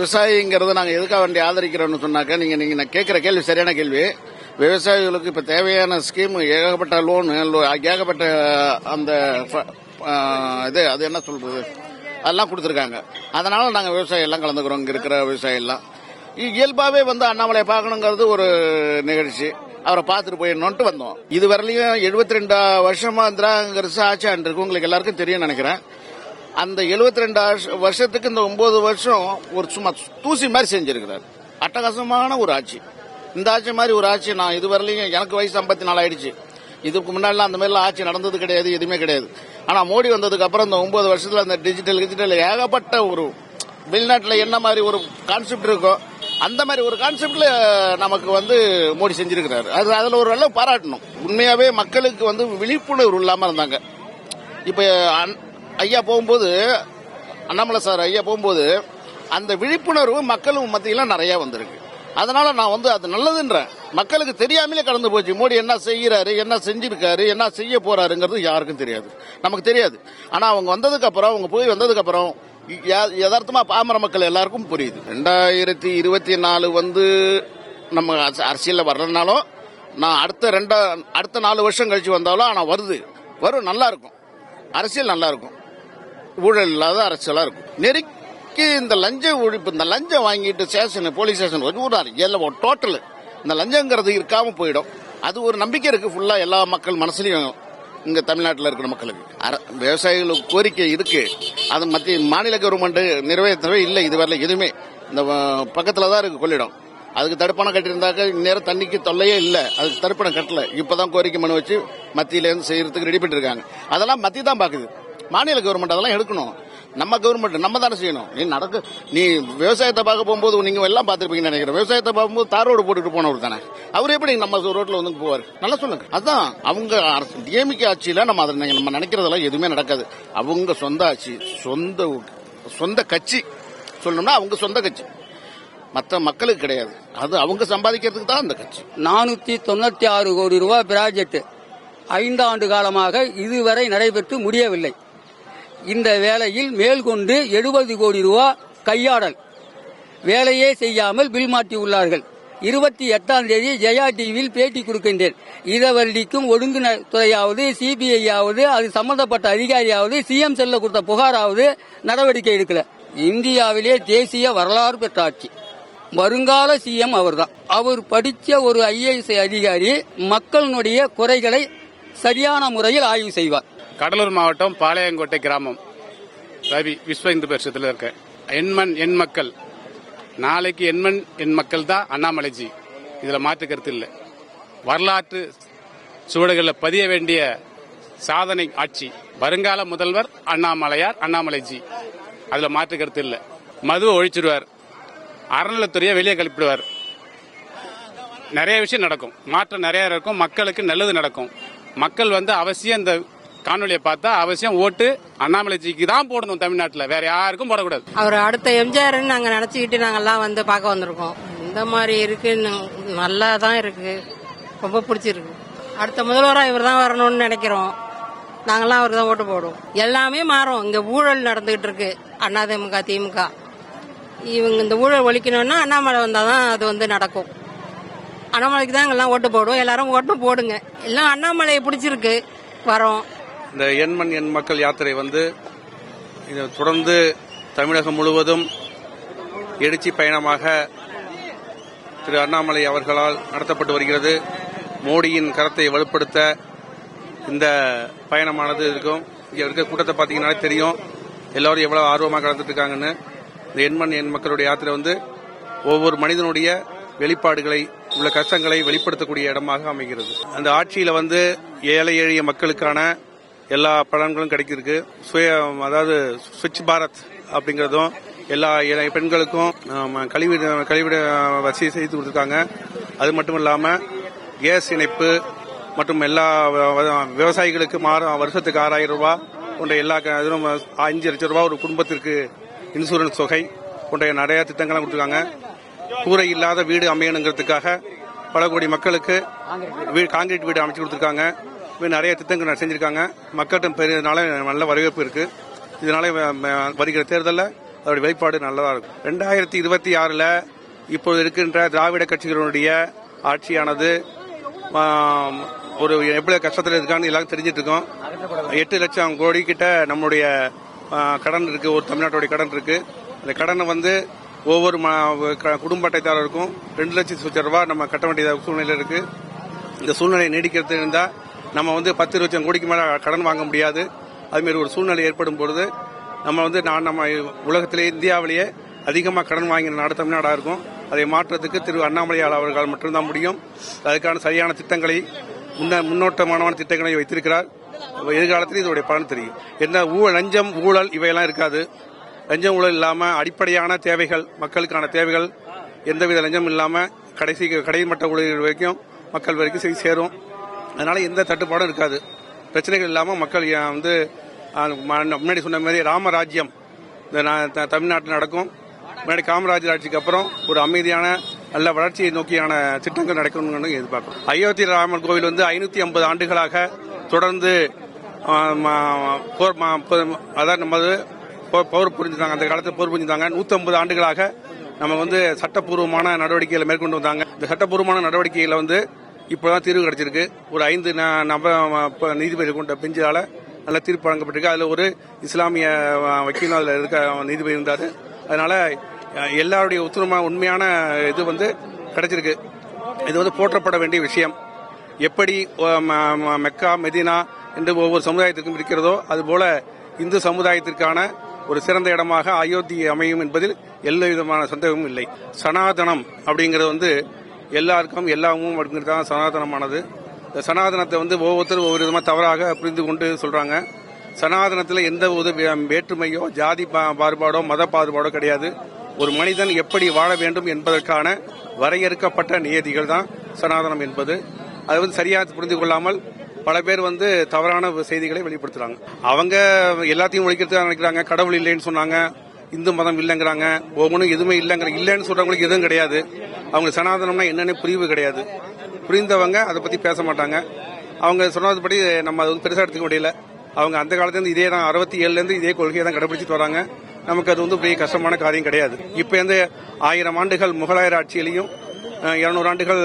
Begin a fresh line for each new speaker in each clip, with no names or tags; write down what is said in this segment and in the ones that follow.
விவசாயிங்கிறத நாங்கள் எதுக்காக வேண்டி ஆதரிக்கிறோம்னு சொன்னாக்கா நீங்க நீங்க நான் கேட்குற கேள்வி சரியான கேள்வி. விவசாயிகளுக்கு இப்ப தேவையான ஸ்கீம் ஏகப்பட்ட லோன் ஏகப்பட்ட அந்த ஃப- இது அது என்ன சொல்றது? அதெல்லாம் கொடுத்துருக்காங்க. அதனால நாங்கள் விவசாயம் எல்லாம் கலந்துக்கிறோம் இங்கே இருக்கிற விவசாயம் எல்லாம். வந்து அண்ணாமலை பார்க்கணுங்கிறது ஒரு நிகழ்ச்சி. அவரை பார்த்துட்டு போயிடணும்ட்டு வந்தோம். இது வரலையும் எழுபத்தி ரெண்டு வருஷமா இந்திராங்கிறது ஆட்சி ஆண்டு இருக்கு உங்களுக்கு எல்லாருக்கும் தெரியும் நினைக்கிறேன். அந்த 72 ரெண்டு வருஷத்துக்கு இந்த ஒன்பது வருஷம் ஒரு சும்மா தூசி மாதிரி செஞ்சிருக்கிறார். அட்டகாசமான ஒரு ஆட்சி. இந்த ஆட்சி மாதிரி ஒரு ஆட்சி நான் இதுவரையிலையும் எனக்கு வயசு ஐம்பத்தி நாலு ஆயிடுச்சு. இதுக்கு முன்னாடிலாம் அந்த மாதிரிலாம் ஆட்சி நடந்தது கிடையாது எதுவுமே கிடையாது. ஆனா மோடி வந்ததுக்கு அப்புறம் இந்த ஒன்பது வருஷத்துல அந்த டிஜிட்டல் டிஜிட்டல் ஏகப்பட்ட ஒரு வெளிநாட்டில் என்ன மாதிரி ஒரு கான்செப்ட் இருக்கோ அந்த மாதிரி ஒரு கான்செப்ட்ல நமக்கு வந்து மோடி செஞ்சிருக்கிறாரு. அது அதுல ஒரு அளவு பாராட்டணும். உண்மையாவே மக்களுக்கு வந்து விழிப்புணர்வு இல்லாம இருந்தாங்க. இப்போ அன்- ஐயா போகும்போது அண்ணாமலை சார் ஐயா போகும்போது அந்த விழிப்புணர்வு மக்களும் மத்தியில நிறைய வந்திருக்கு. அதனால நான் வந்து அது நல்லதுன்றேன். மக்களுக்கு தெரியாமலே கடந்து போச்சு. மோடி என்ன செய்யறாரு என்ன செஞ்சிருக்காரு என்ன செய்ய போறாருங்கிறது யாருக்கும் தெரியாது. நமக்கு தெரியாது. ஆனா அவங்க வந்ததுக்கு அப்புறம் அவங்க போய் வந்ததுக்கு அப்புறம் யதார்த்தமா பாமர மக்கள் எல்லாருக்கும் புரியுது. ரெண்டாயிரத்தி இருபத்தி நாலு வந்து நம்ம அரசியலில் வரலனாலும் நான் அடுத்த ரெண்டா அடுத்த நாலு வருஷம் கழிச்சு வந்தாலும் ஆனா வருது. வரும் நல்லா இருக்கும். அரசியல் நல்லா இருக்கும். ஊழல் இல்லாத அரசியலா இருக்கும். நெருக்கி இந்த லஞ்ச ஒழிப்பு இந்த லஞ்சம் வாங்கிட்டு ஸ்டேஷன் போலீஸ் ஸ்டேஷன் வச்சு விடுறாரு எல்லாம் டோட்டல் இந்த லஞ்சங்கிறது இருக்காம போயிடும். அது ஒரு நம்பிக்கை இருக்கு ஃபுல்லா எல்லா மக்கள் மனசுலயும். இங்க தமிழ்நாட்டில் இருக்கிற மக்களுக்கு. அர- விவசாயிகளுக்கு கோரிக்கை இருக்கு. அது மத்திய மாநில கவர்மெண்ட் நிறைவேற்றவே இல்லை இதுவரையில் எதுவுமே. இந்த பக்கத்தில் பக்கத்துல தான் இருக்கு கொள்ளிடம். அதுக்கு தடுப்பணம் கட்டியிருந்தாக்க இந்நேரம் தண்ணிக்கு தொல்லையே இல்லை. அதுக்கு தடுப்பணம் கட்டல. இப்பதான் கோரிக்கை மனு வச்சு மத்தியில இருந்து செய்யறதுக்கு ரெடி பண்ணிருக்காங்க அதெல்லாம் மத்திய தான் பாக்குது. மாநில கவர்மெண்ட் அதெல்லாம் எடுக்கணும். நம்ம கவர்மெண்ட் நம்ம தானே செய்யணும். நீ நடக்க நீ விவசாயத்தை பார்க்க போகும்போது நீங்க எல்லாம் பார்த்துருப்பீங்கன்னு நினைக்கிறேன். விவசாயத்தை பார்க்கும்போது தார் ரோடு போட்டுட்டு போனவர் தானே. அவர் எப்படி நம்ம ரோட்ல வந்து போவார்? நல்லா சொல்லுங்க. அதான் அவங்க டிஎம்கே ஆட்சியில நம்ம அதை நம்ம நினைக்கிறதெல்லாம் எதுவுமே நடக்காது. அவங்க சொந்த ஆட்சி சொந்த சொந்த கட்சி. சொல்லணும்னா அவங்க சொந்த கட்சி. மற்ற மக்களுக்கு கிடையாது. அது அவங்க சம்பாதிக்கிறதுக்கு தான் அந்த கட்சி.
நானூத்தி தொண்ணூத்தி ஆறு கோடி ரூபாய் ப்ராஜெக்ட் ஐந்தாண்டு காலமாக இதுவரை நடைபெற்று முடியவில்லை. இந்த வேலையில் மேல்கொண்டு எழுபது கோடி ரூபாய் கையாடல். வேலையே செய்யாமல் பில் மாற்றி உள்ளார்கள் இருபத்தி எட்டாம் தேதி ஜெயா டிவியில் பேட்டி கொடுக்கின்றேன். இதவல்லிக்கும் ஒழுங்குத்துறையாவது சிபிஐயாவது அது சம்பந்தப்பட்ட அதிகாரியாவது சிஎம் செல்ல கொடுத்த புகாராவது நடவடிக்கை எடுக்கல. இந்தியாவிலே தேசிய வரலாறு பெற்ற ஆட்சி வருங்கால சிஎம் அவர்தான். அவர் படித்த ஒரு ஐஏஎஸ் அதிகாரி மக்களினுடைய குறைகளை சரியான முறையில் ஆய்வு செய்வார்.
கடலூர் மாவட்டம் பாளையங்கோட்டை கிராமம். ரவி விஸ்வ இந்து பரிஷத்தில் இருக்க. எண்மண் எண் மக்கள். நாளைக்கு எண்மண் எண் மக்கள் தான் அண்ணாமலைஜி இதில் மாற்று கருத்து இல்லை. வரலாற்று சுவடுகளில் பதிய வேண்டிய சாதனை ஆட்சி. வருங்கால முதல்வர் அண்ணாமலையார் அண்ணாமலைஜி அதில் மாற்று கருத்து இல்லை. மதுவை ஒழிச்சிடுவார். அறநிலைத்துறையை வெளியே கழிப்பிடுவார். நிறைய விஷயம் நடக்கும். மாற்றம் நிறைய இருக்கும். மக்களுக்கு நல்லது நடக்கும். மக்கள் வந்து அவசியம் இந்த காணொலியை பார்த்தா அவசியம் ஓட்டு அண்ணாமலைஜிக்கு தான் போடணும் தமிழ்நாட்டில். வேற யாருக்கும் போடக்கூடாது.
அவர் அடுத்த எம்ஜிஆர்னு நாங்க நினைச்சுக்கிட்டு நாங்கெல்லாம் வந்து பார்க்க வந்திருக்கோம். இந்த மாதிரி இருக்கு ந- நல்லா தான் இருக்கு. ரொம்ப பிடிச்சிருக்கு. அடுத்த முதல்வராக இவர் தான் வரணும்னு நினைக்கிறோம். நாங்கெல்லாம் அவர் தான் ஓட்டு போடுவோம். எல்லாமே மாறும். இங்க ஊழல் நடந்துகிட்டு இருக்கு. அதிமுக திமுக இவங்க இந்த ஊழல் ஒழிக்கணும்னா அண்ணாமலை வந்தாதான் அது வந்து நடக்கும். அண்ணாமலைக்கு தான் எல்லாம் ஓட்டு போடுவோம். எல்லாரும் ஓட்டு போடுங்க. எல்லாம் அண்ணாமலையை பிடிச்சிருக்கு. வரோம்.
இந்த எண்மண் எண் மக்கள் யாத்திரை வந்து தொடர்ந்து தமிழகம் முழுவதும் எழுச்சி பயணமாக திரு அண்ணாமலை அவர்களால் நடத்தப்பட்டு வருகிறது. மோடியின் கரத்தை வலுப்படுத்த இந்த பயணமானது இருக்கும். இங்கே இருக்க கூட்டத்தை பார்த்தீங்கன்னா தெரியும். எல்லாரும் எவ்வளவு ஆர்வமாக கலந்துட்டு இருக்காங்கன்னு இந்த எண்மண் எண் மக்களுடைய யாத்திரை வந்து ஒவ்வொரு மனிதனுடைய வெளிப்பாடுகளை உள்ள கஷ்டங்களை வெளிப்படுத்தக்கூடிய இடமாக அமைகிறது. அந்த ஆட்சியில் வந்து ஏழை எளிய மக்களுக்கான எல்லா பலன்களும் கிடைக்கிருக்கு. சுய அதாவது ஸ்வச் பாரத் அப்படிங்கிறதும் எல்லா பெண்களுக்கும் கழிவு கழிவிட கழிவிட வசதி செய்து கொடுத்துருக்காங்க. அது மட்டும் இல்லாமல் கேஸ் இணைப்பு மற்றும் எல்லா விவசாயிகளுக்கு மாற வருஷத்துக்கு ஆறாயிரம் ரூபாய் போன்ற எல்லா க- இதுவும் அஞ்சு லட்சம் ரூபாய் ஒரு குடும்பத்திற்கு இன்சூரன்ஸ் தொகை போன்ற நிறைய திட்டங்கள்லாம் கொடுத்துருக்காங்க. கூரை இல்லாத வீடு அமையணுங்கிறதுக்காக பல கோடி மக்களுக்கு வீடு காங்கிரீட் வீடு அமைச்சு கொடுத்துருக்காங்க. நிறைய திட்டங்கள் செஞ்சிருக்காங்க. மக்கள்கிட்ட பெரியதுனால நல்ல வரவேற்பு இருக்கு. இதனால வருகிற தேர்தலில் அதோட வெளிப்பாடு நல்லதா இருக்கும். ரெண்டாயிரத்தி இருபத்தி ஆறுல இப்போது இருக்கின்ற திராவிட கட்சிகளுடைய ஆட்சியானது ஒரு எப்படி கஷ்டத்தில் இருக்கான்னு எல்லாரும் தெரிஞ்சிட்டு இருக்கோம் எட்டு லட்சம் கோடி கிட்ட நம்மளுடைய கடன் இருக்கு. ஒரு தமிழ்நாட்டுடைய கடன் இருக்கு. அந்த கடனை வந்து ஒவ்வொரு குடும்ப அட்டைதாரருக்கும் ரெண்டு லட்சம் சொச்ச ரூபாய் நம்ம கட்ட வேண்டிய சூழ்நிலை இருக்கு. இந்த சூழ்நிலையை நீடிக்கிறது இருந்தால் நம்ம வந்து பத்து லட்சம் கோடிக்கு மேல கடன் வாங்க முடியாது. அதுமாரி ஒரு சூழ்நிலை ஏற்படும் பொழுது நம்ம வந்து நான் நம்ம உலகத்திலே இந்தியாவிலேயே அதிகமாக கடன் வாங்கின நாடு தமிழ்நாடாக இருக்கும். அதை மாற்றத்துக்கு திரு அண்ணாமலையால் அவர்கள் மட்டும்தான் முடியும். அதுக்கான சரியான திட்டங்களை முன்ன முன்னோட்டமான திட்டங்களை வைத்திருக்கிறார். எதிர்காலத்தில் இதோடைய பலன் தெரியும். என்ன ஊழல் லஞ்சம் ஊழல் இவையெல்லாம் இருக்காது. லஞ்சம் ஊழல் இல்லாமல் அடிப்படையான தேவைகள் மக்களுக்கான தேவைகள் எந்தவித லஞ்சம் இல்லாமல் கடைசி கடைமட்ட ஊழியர்கள் வரைக்கும் மக்கள் வரைக்கும் சேரும். அதனால எந்த தட்டுப்பாடும் இருக்காது. பிரச்சனைகள் இல்லாமல் மக்கள் வந்து முன்னாடி சொன்ன மாதிரி ராமராஜ்யம் இந்த தமிழ்நாட்டில் நடக்கும். முன்னாடி காமராஜர் ஆட்சிக்கு அப்புறம் ஒரு அமைதியான நல்ல வளர்ச்சியை நோக்கியான திட்டங்கள் நடக்கணும்னு எதிர்பார்க்கிறோம். அயோத்தி ராமர் கோவில் வந்து ஐநூற்றி ஐம்பது ஆண்டுகளாக தொடர்ந்து போர் அதான் நமது பவர் போர் புரிஞ்சுதாங்க. அந்த காலத்தில் போர் புரிஞ்சுதாங்க. நூற்றம்பது ஆண்டுகளாக நம்ம வந்து சட்டப்பூர்வமான நடவடிக்கைகளை மேற்கொண்டு வந்தாங்க. இந்த சட்டப்பூர்வமான நடவடிக்கைகளை வந்து இப்போதான் தீர்வு கிடைச்சிருக்கு. ஒரு ஐந்து ந- நப ப- கொண்ட பெஞ்சால நல்ல தீர்ப்பு வழங்கப்பட்டிருக்கு. அதுல ஒரு இஸ்லாமிய அஹ், வக்கீலும் இருக்க நீதிபதி இருந்தாரு. அதனால எல்லாருடைய ஒத்துழைமா உண்மையான இது வந்து கிடைச்சிருக்கு. இது வந்து போற்றப்பட வேண்டிய விஷயம். எப்படி ம- ம- மெக்கா மெதினா என்று ஒவ்வொரு சமுதாயத்திற்கும் இருக்கிறதோ அதுபோல இந்து சமுதாயத்திற்கான ஒரு சிறந்த இடமாக அயோத்தி அமையும் என்பதில் எந்த விதமான சந்தேகமும் இல்லை. சனாதனம் அப்படிங்கிறது வந்து எல்லாருக்கும் எல்லாமும் அப்படிங்கிறது தான் சனாதனமானது. இந்த சனாதனத்தை வந்து ஒவ்வொருத்தரும் ஒவ்வொரு விதமாக தவறாக புரிந்து கொண்டு சொல்கிறாங்க சனாதனத்தில் எந்த ஒரு வேற்றுமையோ ஜாதி பா- பாகுபாடோ மத பாகுபாடோ கிடையாது. ஒரு மனிதன் எப்படி வாழ வேண்டும் என்பதற்கான வரையறுக்கப்பட்ட நியதிகள் தான் சனாதனம் என்பது. அது வந்து சரியாக புரிந்து கொள்ளாமல் பல பேர் வந்து தவறான செய்திகளை வெளிப்படுத்துறாங்க. அவங்க எல்லாத்தையும் ஒழிக்கிறதுக்காக நினைக்கிறாங்க கடவுள் இல்லைன்னு சொன்னாங்க. இந்து மதம் இல்லைங்கிறாங்க ஒவ்வொன்றும் எதுவுமே இல்லைங்கிற இல்லைன்னு சொல்றவங்களுக்கு எதுவும் கிடையாது. அவங்க சனாதனம்னா என்னன்னு புரிவு கிடையாது. புரிந்தவங்க அதை பத்தி பேச மாட்டாங்க. அவங்க சொன்னதுபடி நம்ம அது வந்து பெருசாக எடுத்துக்க முடியல. அவங்க அந்த காலத்துலேருந்து இதே தான் அறுபத்தி ஏழுலேருந்து இதே கொள்கையை தான் கடைபிடிச்சிட்டு வராங்க. நமக்கு அது வந்து பெரிய கஷ்டமான காரியம் கிடையாது. இப்போ இந்த ஆயிரம் ஆண்டுகள் முகலாயர் ஆட்சியிலையும் இருநூறு ஆண்டுகள்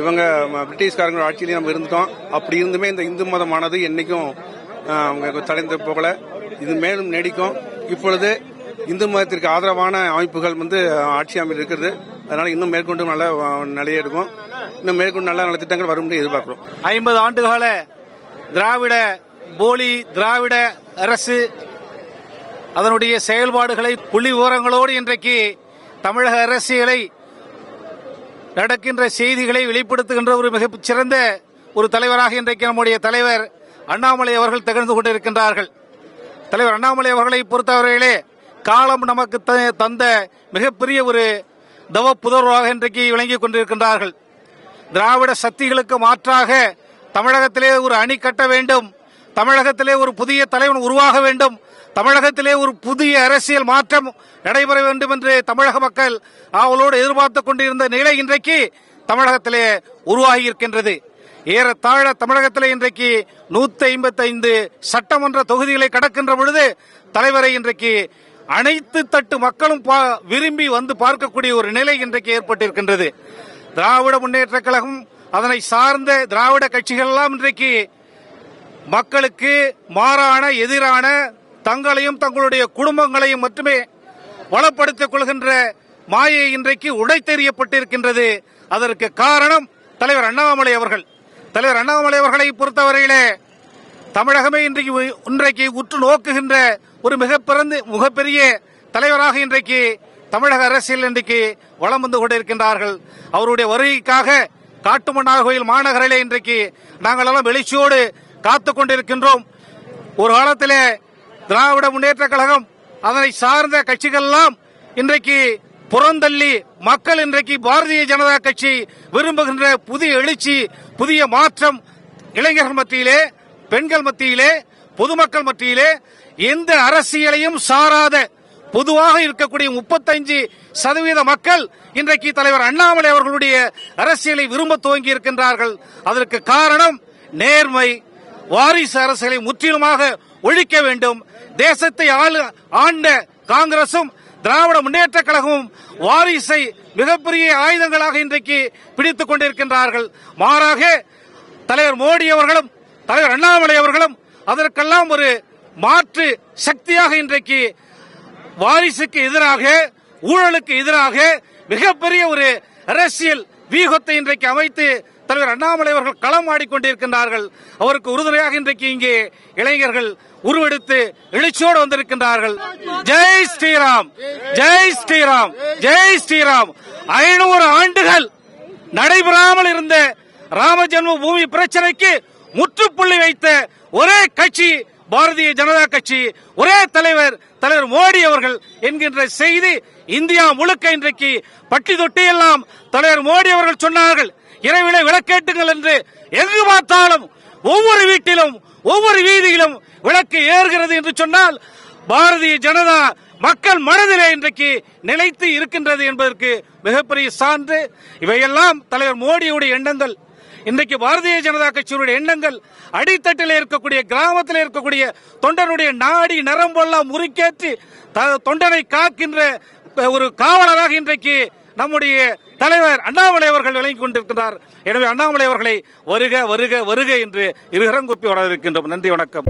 இவங்க பிரிட்டிஷ்காரங்களோட பிரிட்டிஷ்காரங்க ஆட்சியிலையும் நம்ம இருந்துட்டோம். அப்படி இருந்துமே இந்த இந்து மதமானது என்றைக்கும் அவங்க தலைந்து போகல. இது மேலும் நீடிக்கும். இப்பொழுது இந்து மதத்திற்கு ஆதரவான அமைப்புகள் வந்து ஆட்சி அமைப்பு இருக்கிறது அதனால இன்னும் மேற்கொண்டு நல்ல அஹ், நிலையை இருக்கும் இன்னும் மேற்கொண்டு நல்ல நல்ல திட்டங்கள் வரும் எதிர்பார்க்கிறோம்.
ஐம்பது ஆண்டுகால திராவிட போலி திராவிட அரசு அதனுடைய செயல்பாடுகளை புள்ளி விவரங்களோடு இன்றைக்கு தமிழக அரசியலை நடக்கின்ற செய்திகளை வெளிப்படுத்துகின்ற ஒரு மிகச் சிறந்த ஒரு தலைவராக இன்றைக்கு நம்முடைய தலைவர் அண்ணாமலை அவர்கள் திகழ்ந்து கொண்டிருக்கின்றார்கள். தலைவர் அண்ணாமலை அவர்களை பொறுத்தவரையிலே காலம் நமக்கு த- தந்த மிகப்பெரிய ஒரு தவ புதர்வாக இன்றைக்கு விளங்கிக் கொண்டிருக்கின்றார்கள். திராவிட சக்திகளுக்கு மாற்றாக தமிழகத்திலே ஒரு அணி கட்ட வேண்டும் தமிழகத்திலே ஒரு புதிய தலைவன் உருவாக வேண்டும் தமிழகத்திலே ஒரு புதிய அரசியல் மாற்றம் நடைபெற வேண்டும் என்று தமிழக மக்கள் ஆவலோடு எதிர்பார்த்துக் கொண்டிருந்த நிலை இன்றைக்கு தமிழகத்திலே உருவாகி இருக்கின்றது. ஏறத்தாழ தமிழகத்திலே இன்றைக்கு நூத்தி ஐம்பத்தி ஐந்து சட்டமன்ற தொகுதிகளை கடக்கின்ற பொழுது தலைவரை இன்றைக்கு அனைத்து தட்டு மக்களும் பா- விரும்பி வந்து பார்க்கக்கூடிய ஒரு நிலை இன்றைக்கு ஏற்பட்டிருக்கின்றது. திராவிட முன்னேற்ற கழகம் அதனை சார்ந்த திராவிட கட்சிகள் எல்லாம் இன்றைக்கு மக்களுக்கு மாறான எதிரான தங்களையும் தங்களுடைய குடும்பங்களையும் மட்டுமே வளப்படுத்திக் கொள்கின்ற மாயை இன்றைக்கு உடைத்தெறியப்பட்டிருக்கின்றது. அதற்கு காரணம் தலைவர் அண்ணாமலை அவர்கள். தலைவர் அண்ணாமலை அவர்களை பொறுத்தவரையிலே தமிழகமே இன்றைக்கு இன்றைக்கு உற்று நோக்குகின்ற ஒரு மிகப்பிறந்து மிகப்பெரிய தலைவராக இன்றைக்கு தமிழக அரசியல் இன்றைக்கு வளம் வந்து கொண்டிருக்கின்றார்கள். அவருடைய வருகைக்காக காட்டுமன்னார் கோயில் மாநகரிலே இன்றைக்கு நாங்கள் எல்லாம் எழுச்சியோடு காத்து கொண்டிருக்கின்றோம். ஒரு காலத்திலே திராவிட முன்னேற்ற கழகம் அதனை சார்ந்த கட்சிகள் எல்லாம் இன்றைக்கு புறந்தள்ளி மக்கள் இன்றைக்கு பாரதிய ஜனதா கட்சி விரும்புகின்ற புதிய எழுச்சி புதிய மாற்றம் இளைஞர்கள் மத்தியிலே பெண்கள் மத்தியிலே பொதுமக்கள் மத்தியிலே எந்த அரசியலையும் சாராத பொதுவாக இருக்கக்கூடிய முப்பத்தஞ்சு சதவீத மக்கள் இன்றைக்கு தலைவர் அண்ணாமலை அவர்களுடைய அரசியலை விரும்ப துவங்கி இருக்கின்றார்கள். அதற்கு காரணம் நேர்மை வாரிசு அரசியலை முற்றிலுமாக ஒழிக்க வேண்டும். தேசத்தை ஆண்ட காங்கிரசும் திராவிட முன்னேற்ற கழகமும் வாரிசை மிகப்பெரிய ஆயுதங்களாக இன்றைக்கு பிடித்துக் கொண்டிருக்கின்றார்கள். மாறாக தலைவர் மோடி அவர்களும் தலைவர் அண்ணாமலை அவர்களும் அதற்கெல்லாம் ஒரு மாற்று சக்தியாக இன்றைக்கு வாரிசுக்கு எதிராக ஊழலுக்கு எதிராக மிகப்பெரிய ஒரு அரசியல் வீகத்தை இன்றைக்கு அமைத்து தலைவர் அண்ணாமலை அவர்கள் களம் ஆடிக்கொண்டிருக்கின்றார்கள். அவருக்கு உறுதுணையாக இன்றைக்கு இங்கே இளைஞர்கள் உருவெடுத்து எழுச்சியோடு வந்திருக்கின்றார்கள். ஜெய் ஸ்ரீராம் ஜெய் ஸ்ரீராம் ஜெய் ஸ்ரீராம். ஐநூறு ஆண்டுகள் நடைபெறாமல் இருந்த ராம ஜென்ம பூமி பிரச்சனைக்கு முற்றுப்புள்ளி வைத்த ஒரே கட்சி பாரதிய ஜனதா கட்சி ஒரே தலைவர் தலைவர் மோடி அவர்கள் என்கின்ற செய்தி இந்தியா முழுக்க இன்றைக்கு பட்டி தொட்டி எல்லாம் தலைவர் மோடி அவர்கள் சொன்னார்கள். இரவிலே விளக்கேட்டுங்கள் என்று எங்கு பார்த்தாலும் ஒவ்வொரு வீட்டிலும் ஒவ்வொரு வீதியிலும் விளக்கு ஏறுகிறது என்று சொன்னால் பாரதிய ஜனதா மக்கள் மனதிலே இன்றைக்கு நிலைத்து இருக்கின்றது என்பதற்கு மிகப்பெரிய சான்று. இவையெல்லாம் தலைவர் மோடியுடைய எண்ணங்கள். இன்றைக்கு பாரதிய ஜனதா கட்சியினுடைய எண்ணங்கள் அடித்தட்டில் இருக்கக்கூடிய கிராமத்தில் இருக்கக்கூடிய தொண்டனுடைய நாடி நரம்பெல்லாம் முறுக்கேற்றி த- தொண்டனை காக்கின்ற ஒரு காவலராக இன்றைக்கு நம்முடைய தலைவர் அண்ணாமலை அவர்கள் விளங்கிக் கொண்டிருக்கிறார். எனவே அண்ணாமலை அவர்களை வருக வருக வருக என்று இருகரம் குப்பி வர இருக்கின்றோம் நன்றி வணக்கம்.